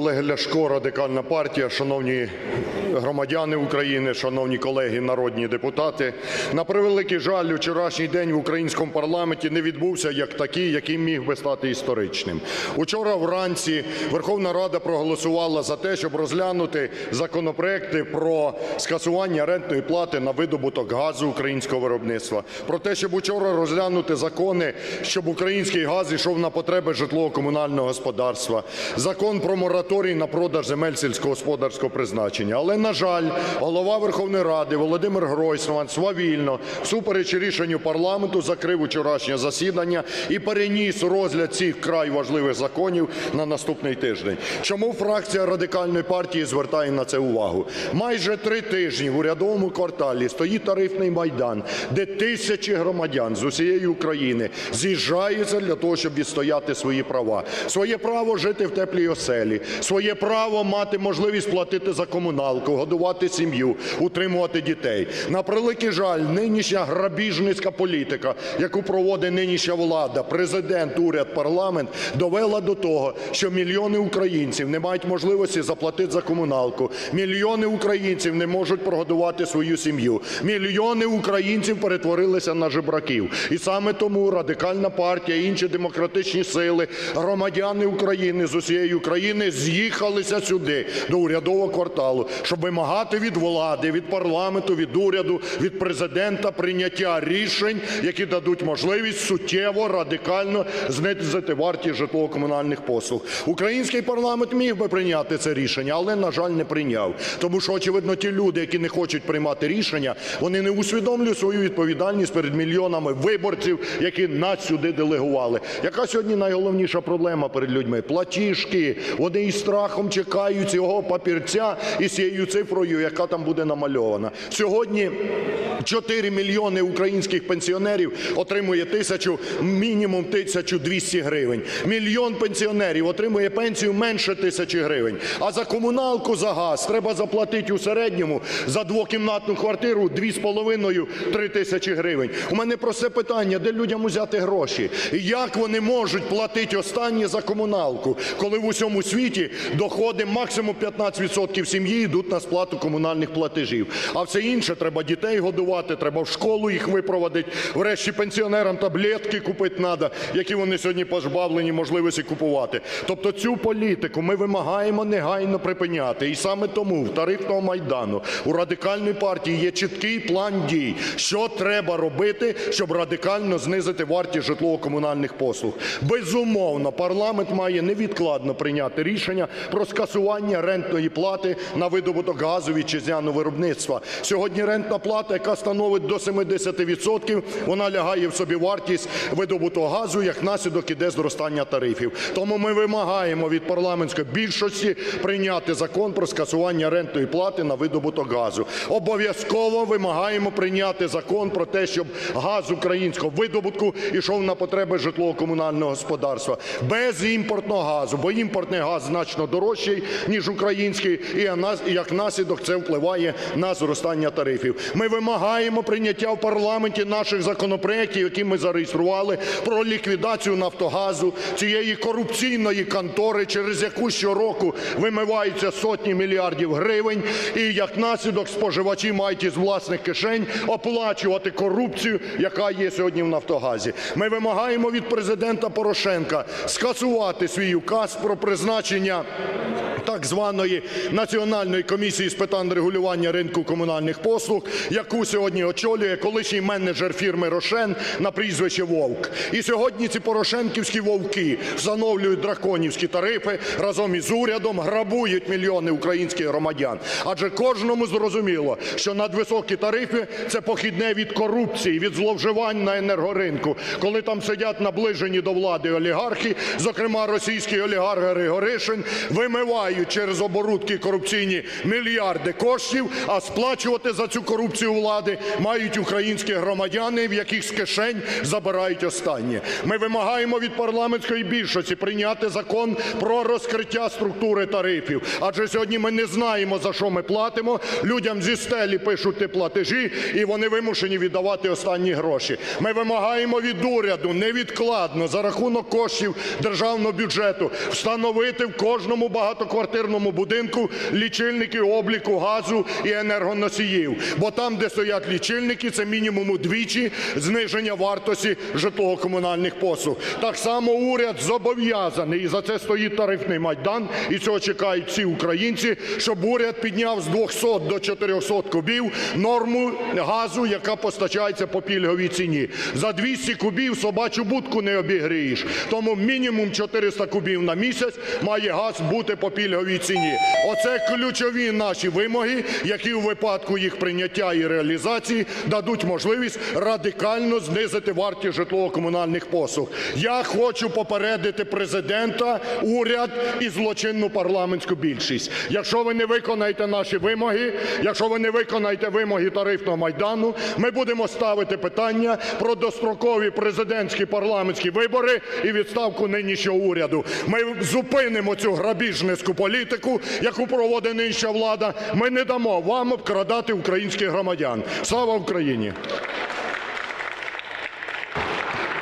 Олег Ляшко, Радикальна партія. Шановні громадяни України, шановні колеги народні депутати, на превеликий жаль, вчорашній день в українському парламенті не відбувся як такий, який міг би стати історичним. Учора вранці Верховна Рада проголосувала за те, щоб розглянути законопроекти про скасування рентної плати на видобуток газу українського виробництва, про те, щоб учора розглянути закони, щоб український газ йшов на потреби житлово-комунального господарства, закон про мораторій на продаж земель сільськогосподарського призначення. Але, на жаль, голова Верховної Ради Володимир Гройсман свавільно, всупереч рішенню парламенту, закрив вчорашнє засідання і переніс розгляд цих вкрай важливих законів на наступний тиждень. Чому фракція Радикальної партії звертає на це увагу? Майже три тижні в урядовому кварталі стоїть тарифний майдан, де тисячі громадян з усієї України з'їжджаються для того, щоб відстояти свої права. Своє право жити в теплій оселі, своє право мати можливість платити за комуналку, годувати сім'ю, утримувати дітей. На превеликий жаль, нинішня грабіжницька політика, яку проводить нинішня влада, Президент, уряд, парламент, довела до того, що мільйони українців не мають можливості заплатити за комуналку, мільйони українців не можуть прогодувати свою сім'ю, мільйони українців перетворилися на жебраків. І саме тому Радикальна партія інші демократичні сили, громадяни України з усієї України з'їхалися сюди, до урядового кварталу, щоб вимагати від влади, від парламенту, від уряду, від Президента прийняття рішень, які дадуть можливість суттєво, радикально знизити вартість житлово-комунальних послуг. Український парламент міг би прийняти це рішення, але, на жаль, не прийняв. Тому що, очевидно, ті люди, які не хочуть приймати рішення, вони не усвідомлюють свою відповідальність перед мільйонами виборців, які нас сюди делегували. Яка сьогодні найголовніша проблема перед людьми? Платіжки. Вони страхом чекають цього папірця із цією цифрою, яка там буде намальована. Сьогодні 4 мільйони українських пенсіонерів отримує тисячу, мінімум 1200 гривень. Мільйон пенсіонерів отримує пенсію менше тисячі гривень. А за комуналку, за газ треба заплатити у середньому за двокімнатну квартиру 2,5-3 тисячі гривень. У мене просте питання, де людям взяти гроші? Як вони можуть платити останнє за комуналку, коли в усьому світі доходи максимум 15% сім'ї йдуть на сплату комунальних платежів. А все інше треба дітей годувати, треба в школу їх випроводити. Врешті пенсіонерам таблетки купити треба, які вони сьогодні позбавлені можливості купувати. Тобто цю політику ми вимагаємо негайно припиняти. І саме тому в тарифного майдану у радикальної партії є чіткий план дій, що треба робити, щоб радикально знизити вартість житлово-комунальних послуг. Безумовно, парламент має невідкладно прийняти рішення про скасування рентної плати на видобуток газу вітчизняного виробництва. Сьогодні рентна плата, яка становить до 70%, вона лягає в собі вартість видобутого газу, як наслідок іде зростання тарифів. Тому ми вимагаємо від парламентської більшості прийняти закон про скасування рентної плати на видобуток газу. Обов'язково вимагаємо прийняти закон про те, щоб газ українського видобутку ішов на потреби житлово-комунального господарства без імпортного газу, бо імпортний газ значно дорожчий, ніж український, і як наслідок це впливає на зростання тарифів. Ми вимагаємо прийняття в парламенті наших законопроєктів, які ми зареєстрували, про ліквідацію Нафтогазу, цієї корупційної контори, через яку щороку вимиваються сотні мільярдів гривень, і як наслідок споживачі мають із власних кишень оплачувати корупцію, яка є сьогодні в Нафтогазі. Ми вимагаємо від Президента Порошенка скасувати свій указ про призначення так званої Національної комісії з питань регулювання ринку комунальних послуг, яку сьогодні очолює колишній менеджер фірми «Рошен» на прізвище Вовк. І сьогодні ці порошенківські вовки встановлюють драконівські тарифи разом із урядом, грабують мільйони українських громадян. Адже кожному зрозуміло, що надвисокі тарифи – це похідне від корупції, від зловживань на енергоринку, коли там сидять наближені до влади олігархи, зокрема російський олігарх Григоришин, вимивають через оборудки корупційні мільярди коштів, а сплачувати за цю корупцію влади мають українські громадяни, в яких з кишень забирають останнє. Ми вимагаємо від парламентської більшості прийняти закон про розкриття структури тарифів. Адже сьогодні ми не знаємо, за що ми платимо. Людям зі стелі пишуть ті платежі, і вони вимушені віддавати останні гроші. Ми вимагаємо від уряду невідкладно за рахунок коштів державного бюджету встановити в кожному багатоквартирному будинку лічильники обліку газу і енергоносіїв. Бо там, де стоять лічильники, це мінімум удвічі зниження вартості житлово-комунальних послуг. Так само уряд зобов'язаний, і за це стоїть тарифний майдан, і цього чекають всі українці, щоб уряд підняв з 200 до 400 кубів норму газу, яка постачається по пільговій ціні. За 200 кубів собачу будку не обігрієш. Тому мінімум 400 кубів на місяць має газ бути по пільговій ціні. Оце ключові наші вимоги, які у випадку їх прийняття і реалізації дадуть можливість радикально знизити вартість житлово-комунальних послуг. Я хочу попередити Президента, уряд і злочинну парламентську більшість. Якщо ви не виконаєте наші вимоги, якщо ви не виконаєте вимоги тарифного майдану, ми будемо ставити питання про дострокові президентські парламентські вибори і відставку нинішнього уряду. Ми зупинимо цю грабіжницьку політику, яку проводить нинішня влада. Ми не дамо вам обкрадати українських громадян. Слава Україні!